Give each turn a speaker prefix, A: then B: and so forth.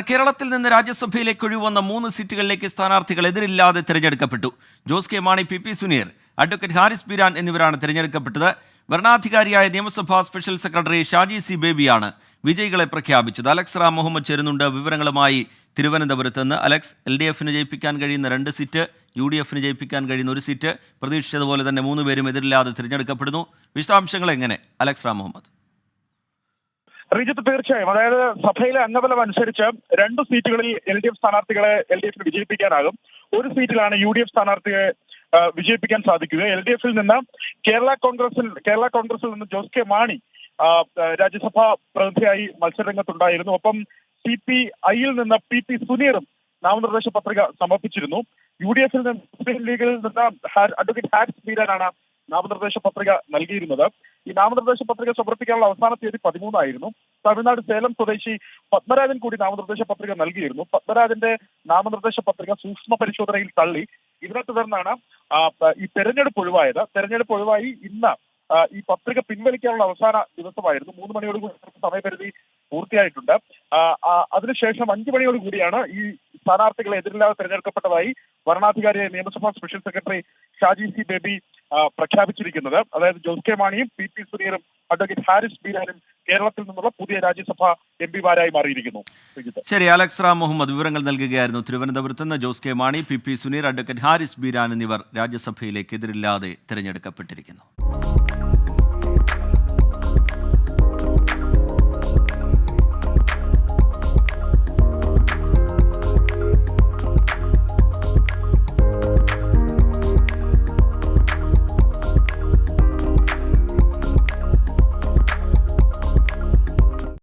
A: കേരളത്തിൽ നിന്ന് രാജ്യസഭയിലേക്ക് ഒഴിവന്ന മൂന്ന് സീറ്റുകളിലേക്ക് സ്ഥാനാർത്ഥികൾ എതിരില്ലാതെ തിരഞ്ഞെടുക്കപ്പെട്ടു. Jose K. Mani P. P. Suneer advocate Haris Beeran എന്നിവരാണ് തിരഞ്ഞെടുക്കപ്പെട്ടത്. ഭരണാധികാരിയായ നിയമസഭാ സ്പെഷ്യൽ സെക്രട്ടറി ഷാജി സി. ബേബിയാണ് വിജയികളെ പ്രഖ്യാപിച്ചത്. അലക്സ് റാം മുഹമ്മദ് ചേരുന്നുണ്ട് വിവരങ്ങളുമായി തിരുവനന്തപുരത്ത് നിന്ന്. അലക്സ് എൽ ഡി എഫിന് ജയിപ്പിക്കാൻ കഴിയുന്ന രണ്ട് സീറ്റ് യു ഡി എഫിന് ജയിപ്പിക്കാൻ കഴിയുന്ന ഒരു സീറ്റ്. പ്രതീക്ഷിച്ചതുപോലെ തന്നെ മൂന്ന് പേരും എതിരില്ലാതെ തിരഞ്ഞെടുക്കപ്പെടുന്നു. വിശദാംശങ്ങൾ എങ്ങനെ? അലക്സ് റാം മുഹമ്മദ്.
B: റിജിത്ത് തീർച്ചയായും. അതായത് സഭയിലെ അംഗബലം അനുസരിച്ച് രണ്ട് സീറ്റുകളിൽ എൽ ഡി എഫ് സ്ഥാനാർത്ഥികളെ എൽ ഡി എഫിന് വിജയിപ്പിക്കാനാകും. ഒരു സീറ്റിലാണ് യു ഡി എഫ് സ്ഥാനാർത്ഥിയെ വിജയിപ്പിക്കാൻ സാധിക്കുക. എൽ ഡി എഫിൽ നിന്ന് കേരള കോൺഗ്രസിൽ കേരള കോൺഗ്രസിൽ നിന്ന് ജോസ് കെ മാണി രാജ്യസഭാ പ്രതിനിധിയായി മത്സരരംഗത്തുണ്ടായിരുന്നു. ഒപ്പം സി പി ഐയിൽ നിന്ന് പി പി സുനീറും നാമനിർദ്ദേശ പത്രിക സമർപ്പിച്ചിരുന്നു. യു ഡി എഫിൽ നിന്ന് മുസ്ലിം ലീഗിൽ നിന്ന് അഡ്വക്കേറ്റ് ഹാരിസ് ബീരാനാണ് നാമനിർദ്ദേശ പത്രിക നൽകിയിരുന്നത്. ഈ നാമനിർദ്ദേശ പത്രിക സമർപ്പിക്കാനുള്ള അവസാന തീയതി പതിമൂന്നായിരുന്നു. തമിഴ്നാട് സേലം സ്വദേശി പത്മരാജൻ കൂടി നാമനിർദ്ദേശ പത്രിക നൽകിയിരുന്നു. പത്മരാജന്റെ നാമനിർദ്ദേശ പത്രിക സൂക്ഷ്മ പരിശോധനയിൽ തള്ളി. ഇതിനെ തുടർന്നാണ് ഈ തെരഞ്ഞെടുപ്പ് ഒഴിവായത്. തെരഞ്ഞെടുപ്പ് ഒഴിവായി ഇന്ന് ഈ പത്രിക പിൻവലിക്കാനുള്ള അവസാന ദിവസമായിരുന്നു. മൂന്ന് മണിയോട് കൂടി സമയപരിധി പൂർത്തിയായിട്ടുണ്ട്. അതിനുശേഷം അഞ്ചു മണിയോട് കൂടിയാണ് ഈ സ്ഥാനാർത്ഥികളെ എതിരില്ലാതെ തെരഞ്ഞെടുക്കപ്പെട്ടതായി വരണാധികാരിയായ നിയമസഭാ special secretary Shaji C Baby പ്രഖ്യാപിച്ചിരിക്കുന്നത്. അതായത് ജോസ് കെ മാണിയും പി പി സുനീറും അഡ്വക്കേറ്റ് ഹാരിസ് ബീരാനും കേരളത്തിൽ നിന്നുള്ള പുതിയ രാജ്യസഭ എം പിമാരായി മാറിയിരിക്കുന്നു.
A: ശരി അലക്സ് റാം മുഹമ്മദ് വിവരങ്ങൾ നൽകുകയായിരുന്നു. തിരുവനന്തപുരത്ത് നിന്ന് Jose K Mani P P Suneer advocate Haris Beeran എന്നിവർ രാജ്യസഭയിലേക്ക് എതിരില്ലാതെ തിരഞ്ഞെടുക്കപ്പെട്ടിരിക്കുന്നു.